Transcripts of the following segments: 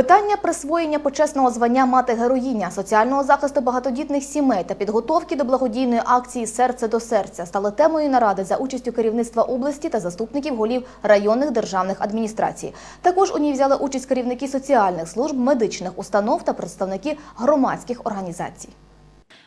Питання присвоєння почесного звання мати героїня, соціального захисту багатодітних сімей та підготовки до благодійної акції Серце до серця стали темою наради за участю керівництва області та заступників голів районних державних адміністрацій. Також у ній взяли участь керівники соціальних служб, медичних установ та представники громадських організацій.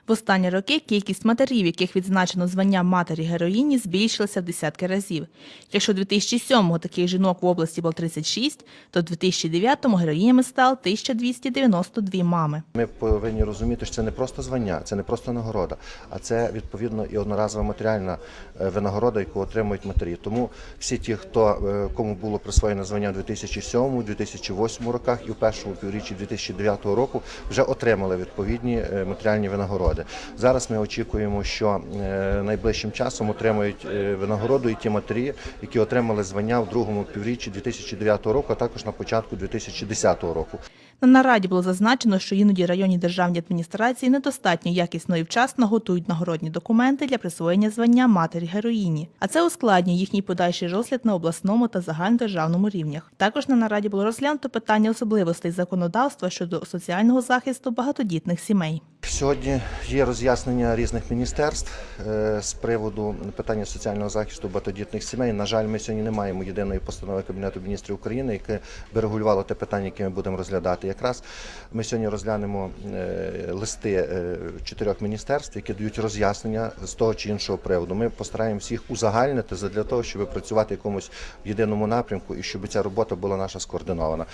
В останні роки кількість матерів, яких відзначено звання матері героїні, збільшилася в десятки разів. Якщо 2007-го таких жінок в області було 36, то в 2009-му героїнями стало 1292 мами. Ми повинні розуміти, що це не просто звання, це не просто нагорода, а це відповідно і одноразова матеріальна е, винагорода, яку отримують матері. Тому всі ті, хто е, кому було присвоєно звання у 2007, 2008 роках і в першому півріччі 2009 року, вже отримали відповідні е, матеріальні винагороди. Зараз ми очікуємо, що е, найближчим часом отримають е, винагороду і ті матері, які отримали звання в другому півріччі 2009 року, а також на початку 2010 року. На нараді було зазначено, що іноді районні державні адміністрації недостатньо якісно і вчасно готують нагородні документи для присвоєння звання матері героїні, а це ускладнює їхній подальший розгляд на обласному та загальнодержавному рівнях. Також на нараді було розглянуто питання особливостей законодавства щодо соціального захисту багатодітних сімей. Сьогодні є роз'яснення різних міністерств е, з приводу питання соціального захисту багатодітних сімей. На жаль, ми сьогодні не маємо єдиної постанови Кабінету міністрів України, яке би регулювало те питання, яке ми будемо розглядати. Якраз ми сьогодні розглянемо е, листи е, чотирьох міністерств, які дають роз'яснення з того чи іншого приводу. Ми постараємося їх узагальнити для того, щоб працювати в якомусь єдиному напрямку і щоб ця робота була наша скоординована.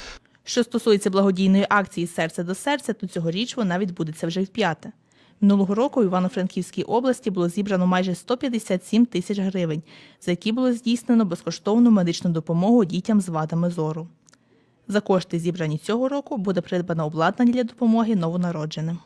Що стосується благодійної акції Серце до серця, то цьогоріч вона відбудеться вже вп'яте. Минулого року в Івано-Франківській області було зібрано майже 157 тисяч гривень, за які було здійснено безкоштовну медичну допомогу дітям з вадами зору. За кошти, зібрані цього року, буде придбано обладнання для допомоги новонародженим.